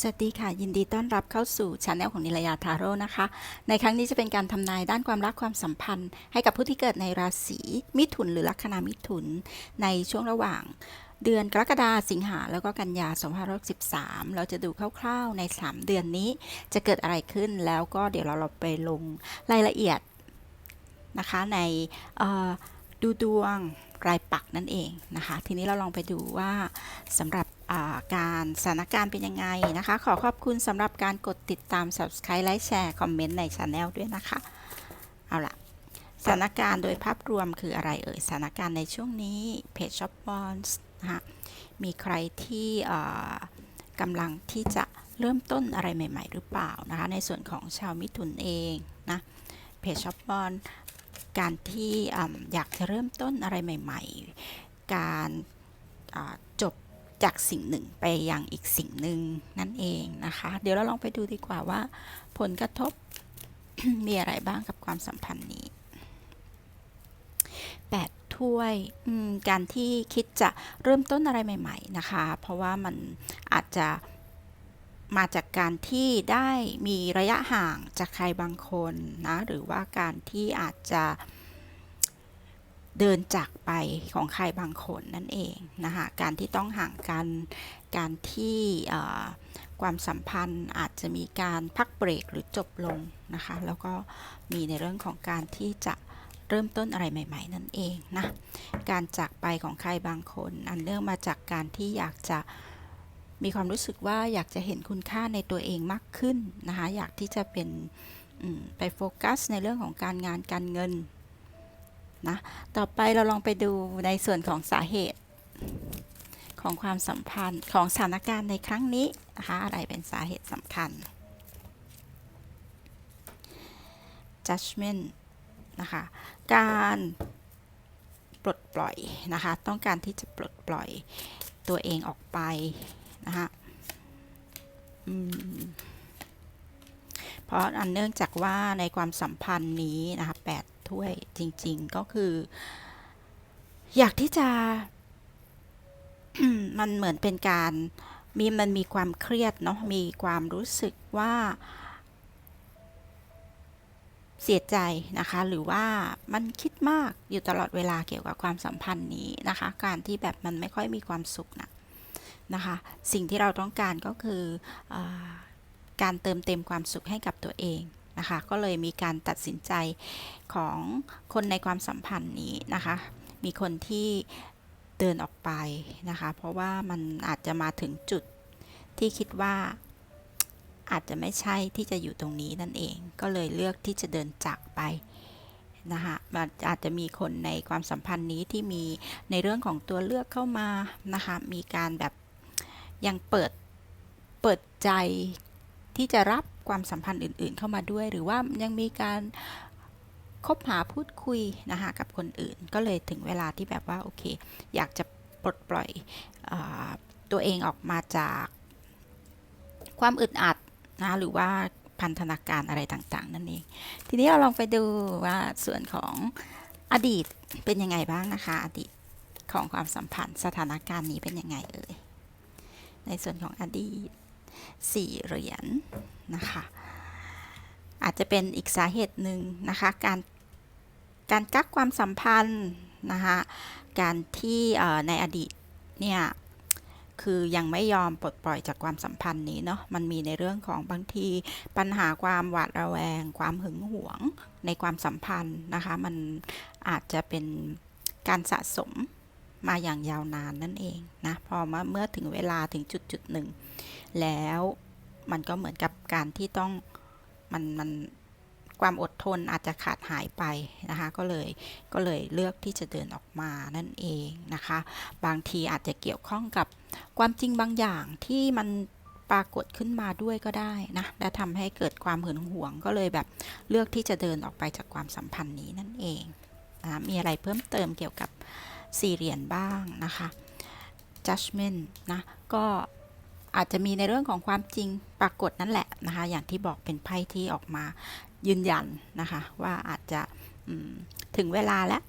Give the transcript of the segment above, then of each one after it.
สวัสดีค่ะ ยินดีต้อนรับเข้าสู่ช anel ของนิลยาทาโร่นะคะ ในครั้งนี้จะเป็นการทำนายด้านความรักความสัมพันธ์ ให้กับผู้ที่เกิดในราศีมิถุน หรือลัคนามิถุน ในช่วงระหว่าง เดือนกรกฎาสิงหาแล้วก็กันยา2513เราจะดูคร่าวๆใน 3 เดือนนี้จะเกิดอะไรขึ้นแล้วก็เดี๋ยวเราเราไปลงรายละเอียดนะคะในดูดวงรายปักนั่นเองนะคะ ทีนี้เราลองไปดูว่าสำหรับ การสถานการณ์เป็นยังไงนะคะ ขอขอบคุณสำหรับการกดติดตาม subscribe ไลค์แชร์คอมเมนต์ในช anel ด้วยนะคะ เอาล่ะสถานการณ์โดยภาพรวมคืออะไรเอ่ยสถานการณ์ในช่วงนี้เพจ Shop Bonds นะคะมีใครที่กำลังที่จะเริ่มต้นอะไรใหม่ ๆ หรือเปล่านะคะในส่วนของชาวมิถุนเองนะเพจ Shop Bonds การที่อยากจะเริ่มต้นอะไรใหม่ ๆ การ จากสิ่งหนึ่งไปยังอีกสิ่งหนึ่งนั่นเองนะคะ เดี๋ยวเราลองไปดูดีกว่าว่า ผลกระทบ มีอะไรบ้างกับความสัมพันธ์นี้8ถ้วยการที่คิดจะเริ่มต้นอะไรใหม่ ๆนะคะ เพราะว่ามันอาจจะมาจากการที่ได้มีระยะห่างจากใครบางคนนะ หรือว่าการที่อาจจะ เดินจากไปของใครบางคนนั่นเองนะคะการที่ต้องห่างกันการที่ความสัมพันธ์อาจจะมีการพักเบรกหรือจบลงนะคะแล้วก็มีในเรื่องของการที่จะเริ่มต้นอะไรใหม่ ๆ นั่นเองนะการจากไปของใครบางคน อันเนื่องมาจากการที่อยากจะมีความรู้สึกว่าอยากจะเห็นคุณค่าในตัวเองมากขึ้นนะคะอยากที่จะเป็นไปโฟกัสในเรื่องของการงานการเงิน นะ ต่อไปเราลองไปดูในส่วนของสาเหตุ ของความสัมพันธ์ของสถานการณ์ในครั้งนี้นะคะอะไรเป็นสาเหตุสำคัญ judgment นะคะ การปลดปล่อยนะคะ ต้องการที่จะปลดปล่อยตัวเองออกไปนะคะเพราะอันเนื่องจากว่าในความสัมพันธ์นี้นะคะแปด ถ้วยจริง ๆ ก็คือ อยากที่จะ มันเหมือนเป็นการมีมันมีความเครียดเนาะมีความรู้สึกว่า เสียใจนะคะ หรือว่ามันคิดมากอยู่ตลอดเวลาเกี่ยวกับความสัมพันธ์นี้นะคะ การที่แบบมันไม่ค่อยมีความสุขนะนะคะ สิ่งที่เราต้องการก็คืออการเติมเต็มความสุขให้กับตัวเอง นะคะ ก็เลยมีการตัดสินใจของคนในความสัมพันธ์นี้นะคะ มีคนที่เดินออกไปนะคะ เพราะว่ามันอาจจะมาถึงจุดที่คิดว่าอาจจะไม่ใช่ที่จะอยู่ตรงนี้นั่นเอง ก็เลยเลือกที่จะเดินจากไปนะคะอาจจะมีคนในความสัมพันธ์นี้ที่มีในเรื่องของตัวเลือกเข้ามานะคะ มีการแบบยังเปิดเปิดใจ ที่จะรับความสัมพันธ์อื่น ๆ เข้ามาด้วย หรือว่ายังมีการคบหาพูดคุยนะคะกับคนอื่น ก็เลยถึงเวลาที่แบบว่าโอเค อยากจะปลดปล่อยอตัวเองออกมาจากความอึดอัดนะหรือว่าพันธนาการอะไรต่างๆ นั่นเอง ทีนี้เราลองไปดูว่าส่วนของอดีตเป็นยังไงบ้างนะคะ อดีตของความสัมพันธ์สถานการณ์นี้เป็นยังไงเอ่ยในส่วนของอดีต สี่เหรียญนะคะ อาจจะเป็นอีกสาเหตุหนึ่งนะคะ การการกักความสัมพันธ์นะคะการที่ในอดีตเนี่ยคือยังไม่ยอมปลดปล่อยจากความสัมพันธ์นี้เนาะ มันมีในเรื่องของบางทีปัญหาความหวาดระแวง ความหึงหวงในความสัมพันธ์นะคะ มันอาจจะเป็นการสะสม มาอย่างยาวนานนั่นเองนะพอมาเมื่อถึงเวลาถึงจุดจุดหนึ่งแล้วมันก็เหมือนกับการที่ต้องมันมันความอดทนอาจจะขาดหายไปนะคะ ก็เลยก็เลยเลือกที่จะเดินออกมานั่นเองนะคะ บางทีอาจจะเกี่ยวข้องกับความจริงบางอย่างที่มันปรากฏขึ้นมาด้วยก็ได้นะและทำให้เกิดความหึงหวงก็เลยแบบเลือกที่จะเดินออกไปจากความสัมพันธ์นี้นั่นเองนะมีอะไรเพิ่มเติมเกี่ยวกับ สี่เหรียญบ้างนะคะ judgment นะ ก็อาจจะมีในเรื่องของความจริงปรากฏนั่นแหละนะคะ อย่างที่บอกเป็นไพ่ที่ออกมายืนยันนะคะ ว่าอาจจะถึงเวลาแล้ว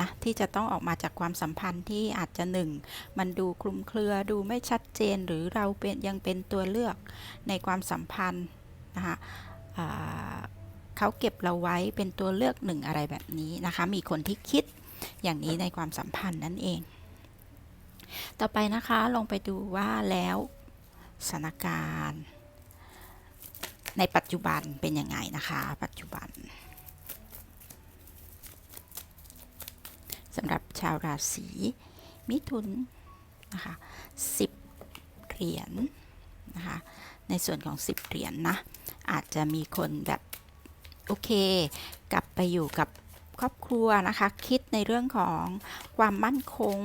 นะที่จะต้องออกมาจากความสัมพันธ์ที่อาจจะหนึ่งมันดูคลุมเครือดูไม่ชัดเจนหรือเราเป็นยังเป็นตัวเลือกในความสัมพันธ์นะคะเขาเก็บเราไว้เป็นตัวเลือกหนึ่งอะไรแบบนี้นะคะ มีคนที่คิด อย่างนี้ในความสัมพันธ์นั่นเอง ต่อไปนะคะลองไปดูว่าแล้วสถานการณ์ ในปัจจุบันเป็นยังไงนะคะ ปัจจุบันสำหรับชาวราศีมิถุนนะคะ10เหรียญนะคะในส่วนของ 10 เหรียญนนะ อาจจะมีคนแบบ โอเค กลับไปอยู่กับ ครอบครัวนะคะ คิดในเรื่องของความมั่นคง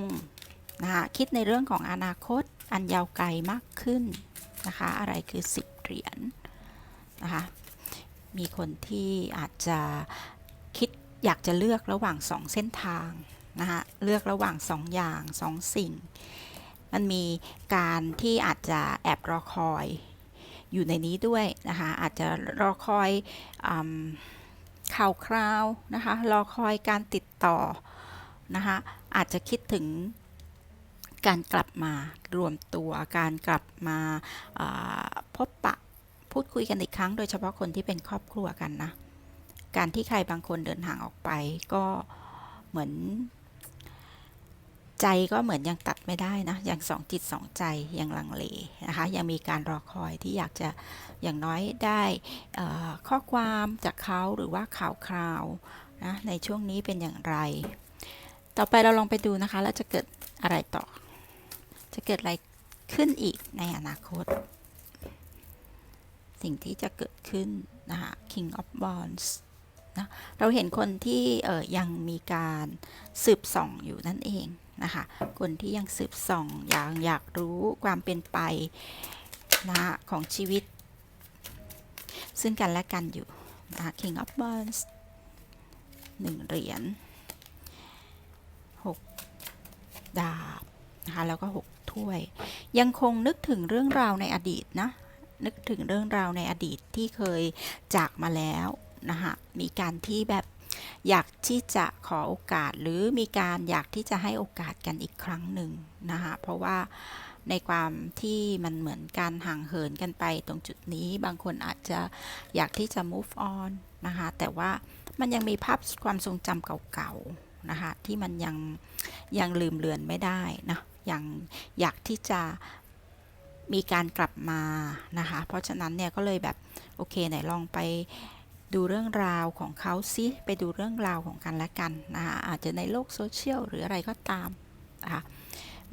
นะคะคิดในเรื่องของอนาคตอันยาวไกลมากขึ้นนะคะ อะไรคือ 10 เหรียญนะคะ มีคนที่อาจจะคิดอยากจะเลือกระหว่างสองเส้นทางนะคะเลือกระหว่างสองอย่างสองสิ่ง มันมีการที่อาจจะแอบรอคอยอยู่ในนี้ด้วยนะคะ อาจจะรอคอยอ ข่าวคราวนะคะรอคอยการติดต่อนะคะอาจจะคิดถึงการกลับมารวมตัวการกลับมาาพบปะพูดคุยกันอีกครั้ง โดยเฉพาะคนที่เป็นครอบครัวกันนะ การที่ใครบางคนเดินทางออกไปก็เหมือน ใจก็เหมือนยังตัดไม่ได้นะยังสองจิตสองใจยังลังเลนะคะยังมีการรอคอยที่อยากจะอย่างน้อยได้ข้อความจากเขาหรือว่าข่าวคราวนะในช่วงนี้เป็นอย่างไร ต่อไปเราลองไปดูนะคะ แล้วจะเกิดอะไรต่อ จะเกิดอะไรขึ้นอีกในอนาคต สิ่งที่จะเกิดขึ้นนะคะ King of Wands นะเราเห็นคนที่ยังมีการสืบส่องอยู่นั่นเอง นะคะ คนที่ยังสืบส่องอยากอยากรู้ความเป็นไปนะของชีวิต ซึ่งกันและกันอยู่นะคะ King of Wands หนึ่งเหรียญหกดาบนะคะแล้วก็หกถ้วย ยังคงนึกถึงเรื่องราวในอดีตนะนึกถึงเรื่องราวในอดีตที่เคยจากมาแล้วนะคะมีการที่แบบ อยากที่จะขอโอกาสหรือมีการอยากที่จะให้โอกาสกันอีกครั้งหนึ่งนะคะเพราะว่าในความที่มันเหมือนการห่างเหินกันไปตรงจุดนี้บางคนอาจจะอยากที่จะ move on นะคะแต่ว่ามันยังมีภาพความทรงจำเก่าๆนะคะที่มันยังยังลืมเลือนไม่ได้นะยังอยากที่จะมีการกลับมานะคะเพราะฉะนั้นเนี่ยก็เลยแบบโอเคไหนลองไป ดูเรื่องราวของเขาซิไปดูเรื่องราวของกันและกันนะคะอาจจะในโลกโซเชียลหรืออะไรก็ตามนะคะ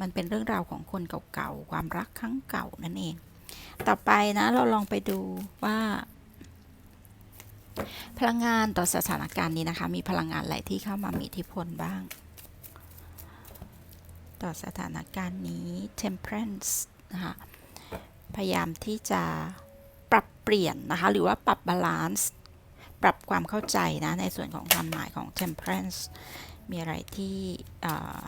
มันเป็นเรื่องราวของคนเก่าๆ ความรักครั้งเก่านั่นเอง ต่อไปนะเราลองไปดูว่า พลังงานต่อสถานการณ์นี้นะคะ มีพลังงานอะไรที่เข้ามามีอิทธิพลบ้าง ต่อสถานการณ์นี้ temperance นะคะพยายามที่จะปรับเปลี่ยนนะคะ หรือว่าปรับบาลานซ์ ปรับความเข้าใจนะในส่วนของความหมายของ temperance มีอะไรที่อา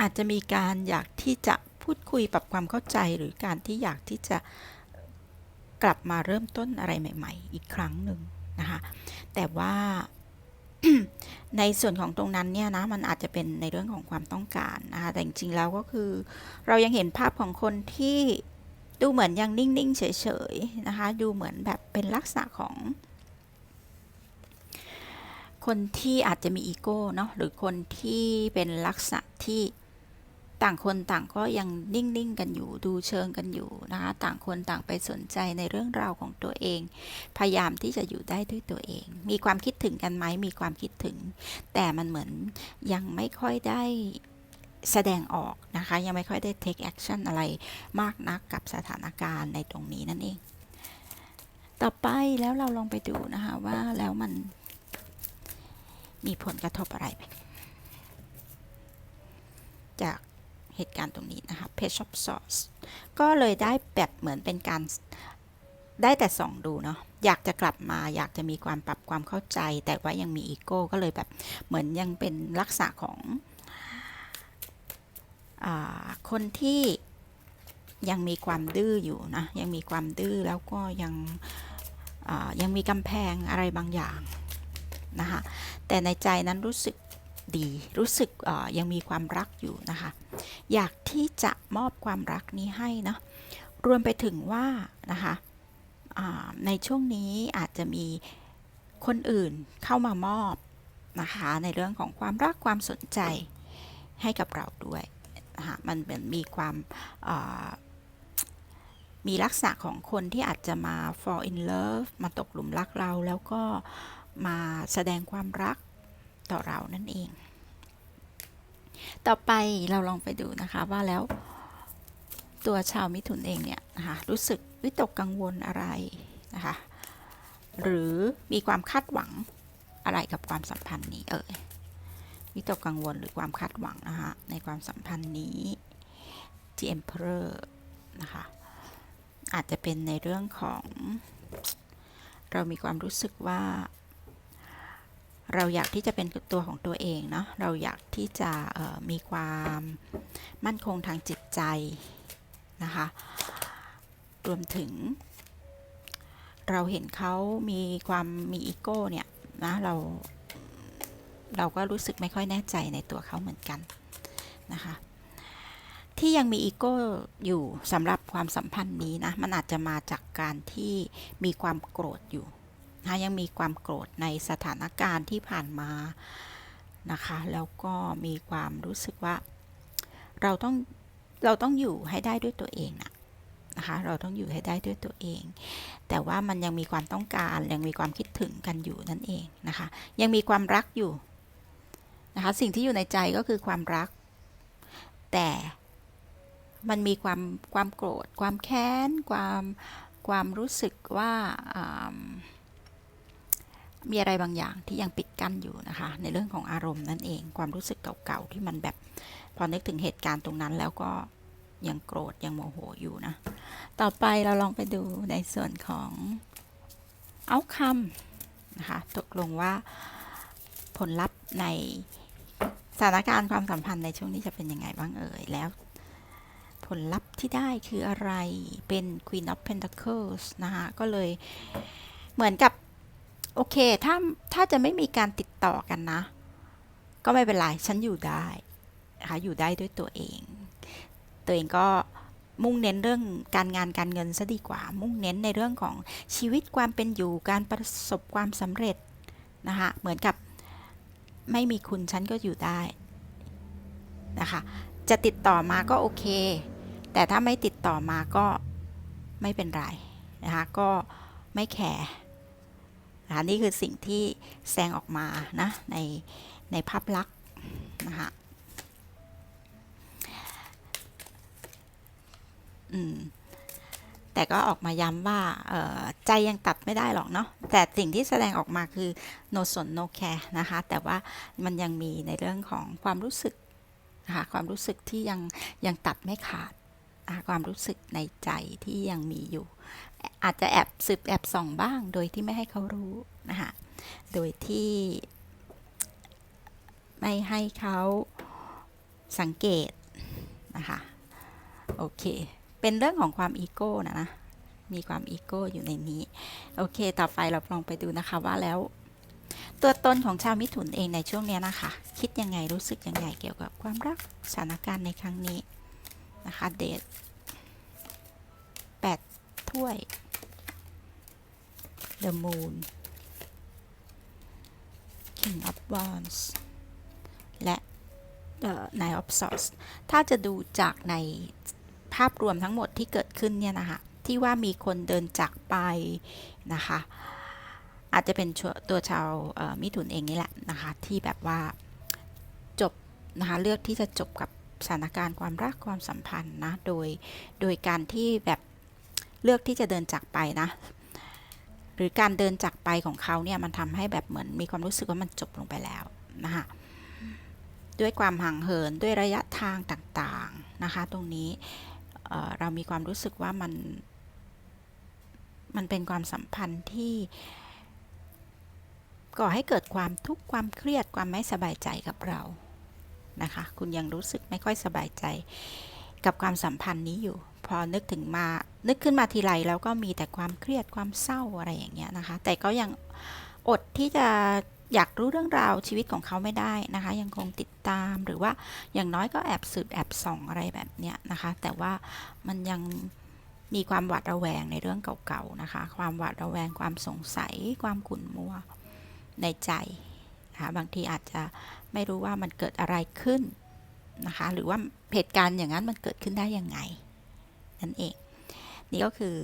อาจจะมีการอยากที่จะพูดคุยปรับความเข้าใจหรือการที่อยากที่จะกลับมาเริ่มต้นอะไรใหม่ ๆ อีกครั้งหนึ่งนะคะแต่ว่าในส่วนของตรงนั้นเนี่ยนะมันอาจจะเป็นในเรื่องของความต้องการนะคะแต่จริงๆแล้วก็คือ เรายังเห็นภาพของคนที่ ดูเหมือนยังนิ่ง ๆ เฉย ๆ นะคะ ดูเหมือนแบบเป็นลักษณะของ คนที่อาจจะมีอีโก้เนาะหรือคนที่เป็นลักษณะที่ต่างคนต่างก็ยังนิ่ง ๆ กันอยู่ดูเชิงกันอยู่นะคะต่างคนต่างไปสนใจในเรื่องราวของตัวเอง พยายามที่จะอยู่ได้ด้วยตัวเอง มีความคิดถึงกันไหมมีความคิดถึง แต่มันเหมือนยังไม่ค่อยได้ แสดงออกนะคะ ยังไม่ค่อยได้ take action อะไรมากนักกับสถานการณ์ในตรงนี้นั่นเอง ต่อไปแล้วเราลองไปดูนะคะว่าแล้วมันมีผลกระทบอะไร จากเหตุการณ์ตรงนี้นะคะ page of swords ก็เลยได้แบบเหมือนเป็นการได้แต่ส่องดูเนาะอยากจะกลับมาอยากจะมีความปรับความเข้าใจ แต่ว่ายังมีอีโก้ก็เลยแบบเหมือนยังเป็นลักษณะของ คนที่ยังมีความดื้ออยู่นะ ยังมีความดื้อแล้วก็ยังยังมีกำแพงอะไรบางอย่างนะคะแต่ในใจนั้นรู้สึกดีรู้สึกยังมีความรักอยู่นะคะ อยากที่จะมอบความรักนี้ให้เนะรวมไปถึงว่านะคะในช่วงนี้อาจจะมีคนอื่นเข้ามามอบนะคะในเรื่องของความรักความสนใจให้กับเราด้วย นะคะมันเหมือนมีความมีลักษณะของคนที่อาจจะมา fall in love มาตกหลุมรักเรา แล้วก็มาแสดงความรักต่อเรานั่นเอง ต่อไปเราลองไปดูนะคะว่าแล้วตัวชาวมิถุนเองเนี่ยนะคะรู้สึกวิตกกังวลอะไรนะคะหรือมีความคาดหวังอะไรกับความสัมพันธ์นี้เอ่ย วิตกกังวลหรือความคาดหวังนะคะในความสัมพันธ์นี้ The Emperor นะคะอาจจะเป็นในเรื่องของ เรามีความรู้สึกว่า เราอยากที่จะเป็นตัวของตัวเองเนาะเราอยากที่จะมีความมั่นคงทางจิตใจนะคะรวมถึง เราเห็นเขามีความมีอีโก้เนี่ยนะเรา เราก็รู้สึกไม่ค่อยแน่ใจในตัวเขาเหมือนกันนะคะที่ยังมีอีโก้อยู่สำหรับความสัมพันธ์นี้นะมันอาจจะมาจากการที่มีความโกรธอยู่นะยังมีความโกรธในสถานการณ์ที่ผ่านมานะคะแล้วก็มีความรู้สึกว่า เราต้องเราต้องอยู่ให้ได้ด้วยตัวเองนะนะคะเราต้องอยู่ให้ได้ด้วยตัวเอง แต่ว่ามันยังมีความต้องการยังมีความคิดถึงกันอยู่นั่นเองนะคะ ยังมีความรักอยู่ นะคะสิ่งที่อยู่ในใจก็คือความรัก แต่มันมีความความโกรธ ความแค้น ความความรู้สึกว่าามีอะไรบางอย่างที่ยังปิดกั้นอยู่นะคะ ในเรื่องของอารมณ์นั่นเอง ความรู้สึกเก่าๆที่มันแบบพอนึกถึงเหตุการณ์ตรงนั้นแล้วก็ยังโกรธยังโมโหอยู่นะ ต่อไปเราลองไปดูในส่วนของเอาคำนะคะตกลงว่าผลลัพธ์ใน สถานการณ์ความสัมพันธ์ในช่วงนี้จะเป็นยังไงบ้างเอ่ย แล้ว ผลลัพธ์ที่ได้คืออะไรเป็น Queen of Pentacles นะคะก็เลยเหมือนกับ โอเค ถ้าถ้าจะไม่มีการติดต่อกันนะ ก็ไม่เป็นไร ฉันอยู่ได้นะคะอยู่ได้ด้วยตัวเอง ตัวเองก็มุ่งเน้นเรื่องการงานการเงินซะดีกว่า มุ่งเน้นในเรื่องของชีวิตความเป็นอยู่การประสบความสำเร็จนะคะเหมือนกับ ไม่มีคุณฉันก็อยู่ได้นะคะ จะติดต่อมาก็โอเค แต่ถ้าไม่ติดต่อมาก็ไม่เป็นไรนะคะก็ไม่แคร์นะคะนี่คือสิ่งที่แสดงออกมานะในในภาพลักษณ์นะคะอืม แต่ก็ออกมาย้ำว่าใจยังตัดไม่ได้หรอกเนาะแต่สิ่งที่แสดงออกมาคือ no สน no care นะคะ แต่ว่ามันยังมีในเรื่องของความรู้สึกนะคะความรู้สึกที่ยังยังตัดไม่ขาดคะความรู้สึกในใจที่ยังมีอยู่ อาจจะแอบสืบแอบส่องบ้าง โดยที่ไม่ให้เขารู้นะคะโดยที่ไม่ให้เขาสังเกตนะคะโอเค เป็นเรื่องของความอีโก้นะนะ มีความอีโก้อยู่ในนี้ โอเค ต่อไปเราลองไปดูนะคะว่าแล้ว ตัวตนของชาวมิถุนเองในช่วงเนี้ยนะคะ คิดยังไงรู้สึกยังไงเกี่ยวกับความรักสถานการณ์ในครั้งนี้นะคะเดทแปดถ้วย The Moon King of Wands และ The Nine of Swords ถ้าจะดูจากใน ภาพรวมทั้งหมดที่เกิดขึ้นเนี่ยนะคะที่ว่ามีคนเดินจากไปนะคะอาจจะเป็นตัวชาวมิถุนเองนี่แหละนะคะที่แบบว่าจบนะคะเลือกที่จะจบกับสถานการณ์ความรักความสัมพันธ์นะโดยโดยการที่แบบเลือกที่จะเดินจากไปนะหรือการเดินจากไปของเขาเนี่ยมันทำให้แบบเหมือนมีความรู้สึกว่ามันจบลงไปแล้วนะคะด้วยความห่างเหินด้วยระยะทางต่างๆนะคะตรงนี้ เเรามีความรู้สึกว่ามัน มันเป็นความสัมพันธ์ที่ก่อให้เกิดความทุกข์ความเครียดความไม่สบายใจกับเรานะคะ คุณยังรู้สึกไม่ค่อยสบายใจกับความสัมพันธ์นี้อยู่ พอนึกถึงมา นึกขึ้นมาทีไรแล้วก็มีแต่ความเครียดความเศร้าอะไรอย่างเงี้ยนะคะ แต่ก็ยังอดที่จะ อยากรู้เรื่องราวชีวิตของเขาไม่ได้นะคะ ยังคงติดตามหรือว่าอย่างน้อยก็แอบสืบแอบส่องอะไรแบบเนี้ยนะคะ แต่ว่ามันยังมีความหวาดระแวงในเรื่องเก่าๆนะคะ ความหวาดระแวงความสงสัย ความขุ่นมัวในใจนะคะบางทีอาจจะไม่รู้ว่ามันเกิดอะไรขึ้นนะคะ หรือว่าเหตุการณ์อย่างนั้นมันเกิดขึ้นได้ยังไงนั่นเอง นี่ก็คือ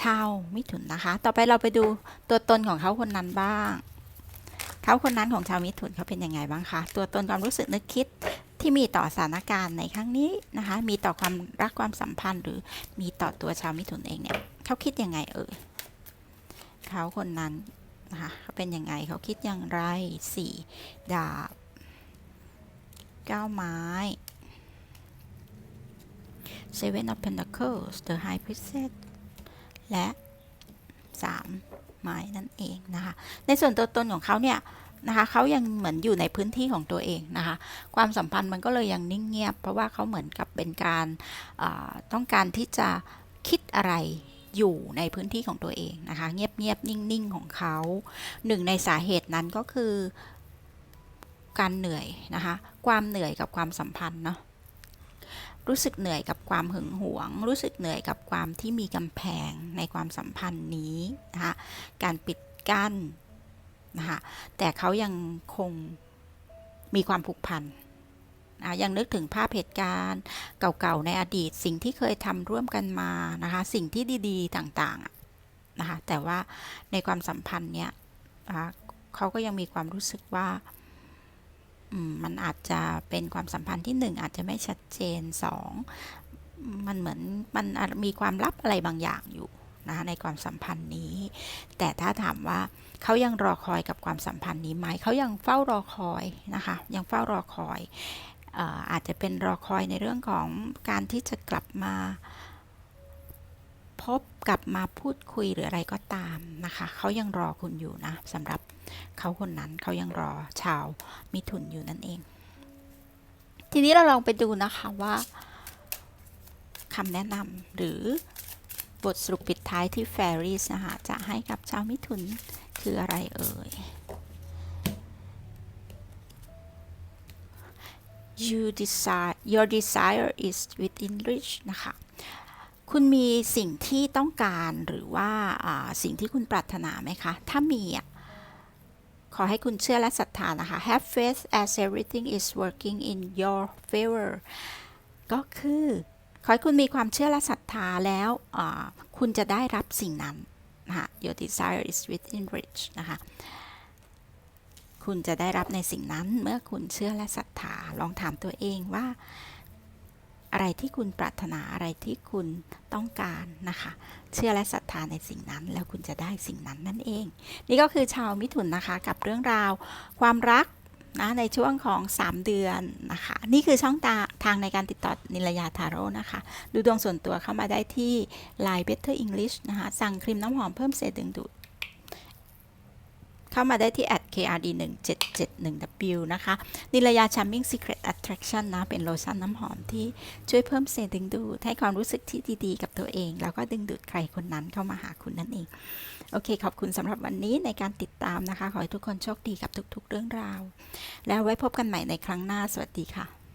ชาวมิถุนนะคะ ต่อไปเราไปดูตัวตนของเขาคนนั้นบ้าง เขาคนนั้นของชาวมิถุนเขาเป็นยังไงบ้างคะ ตัวตนความรู้สึกนึกคิดที่มีต่อสถานการณ์ในครั้งนี้นะคะ มีต่อความรักความสัมพันธ์ หรือมีต่อตัวชาวมิถุนเองเนี่ยเขาคิดยังไงเอ่ยเขาคนนั้นนะคะเขาเป็นยังไงเขาคิดอย่างไรสี่ดาบเก้าไม้ Seven of Pentacles The High Priestess และ 3 ไม้นั่นเองนะคะ ในส่วนตัวตนของเขาเนี่ยนะคะเขายังเหมือนอยู่ในพื้นที่ของตัวเองนะคะ ความสัมพันธ์มันก็เลยยังนิ่งเงียบ เพราะว่าเขาเหมือนกับเป็นการต้องการที่จะคิดอะไรอยู่ในพื้นที่ของตัวเองนะคะ เงียบเงียบนิ่งนิ่งของเขาหนึ่งในสาเหตุนั้นก็คือการเหนื่อยนะคะ ความเหนื่อยกับความสัมพันธ์เนาะ รู้สึกเหนื่อยกับความหึงหวง รู้สึกเหนื่อยกับความที่มีกำแพงในความสัมพันธ์นี้นะคะการปิดกั้นนะคะแต่เขายังคงมีความผูกพันนะยังนึกถึงภาพเหตุการณ์เก่าๆในอดีตสิ่งที่เคยทำร่วมกันมานะคะสิ่งที่ดีๆต่างๆนะคะแต่ว่าในความสัมพันธ์เนี้ยนะคะเขาก็ยังมีความรู้สึกว่า มันอาจจะเป็นความสัมพันธ์ที่หนึ่งอาจจะไม่ชัดเจนสองมันเหมือนมันมีความลับอะไรบางอย่างอยู่นะในความสัมพันธ์นี้ แต่ถ้าถามว่าเขายังรอคอยกับความสัมพันธ์นี้ไหมเขายังเฝ้ารอคอยนะคะยังเฝ้ารอคอยอาจจะเป็นรอคอยในเรื่องของการที่จะกลับมา พบกลับมาพูดคุยหรืออะไรก็ตามนะคะเขายังรอคุณอยู่นะสำหรับเขาคนนั้นเขายังรอชาวมิถุนอยู่นั่นเอง ทีนี้เราลองไปดูนะคะว่าคำแนะนำหรือบทสรุปปิดท้ายที่ Fairies นะคะจะให้กับชาวมิถุนคืออะไรเอ่ย you desire your desire is within reach นะคะ คุณมีสิ่งที่ต้องการหรือว่าสิ่งที่คุณปรารถนาไหมคะ ถ้ามีอะขอให้คุณเชื่อและศรัทธานะคะ have faith as everything is working in your favor ก็คือ ขอให้คุณมีความเชื่อและศรัทธาแล้วคุณจะได้รับสิ่งนั้นนะคะ your desire is within reach นะคะ คุณจะได้รับในสิ่งนั้นเมื่อคุณเชื่อและศรัทธา ลองถามตัวเองว่า อะไรที่คุณปรารถนาอะไรที่คุณต้องการนะคะ เชื่อและศรัทธาในสิ่งนั้น แล้วคุณจะได้สิ่งนั้นนั่นเอง นี่ก็คือชาวมิถุนนะคะกับเรื่องราว ความรักนะในช่วงของ 3 เดือนนะคะ นี่คือช่องตาทางในการติดต่อนิลยาทาโร่นะคะ ดูดวงส่วนตัวเข้ามาได้ที่ Line Better English นะคะ สั่งครีมน้ำหอมเพิ่มเศษดึงดูด เข้ามาได้ที่ @krd 1 7 7 1 w นะคะ นิรยา Charming Secret Attraction นะ เป็นโลชั่นน้ำหอมที่ช่วยเพิ่มเซนดึงดูด ให้ความรู้สึกที่ดีๆ กับตัวเอง แล้วก็ดึงดูดใครคนนั้นเข้ามาหาคุณนั่นเอง โอเค ขอบคุณสำหรับวันนี้ในการติดตามนะคะ ขอให้ทุกคนโชคดีกับทุกๆ เรื่องราว แล้วไว้พบกันใหม่ในครั้งหน้า สวัสดีค่ะ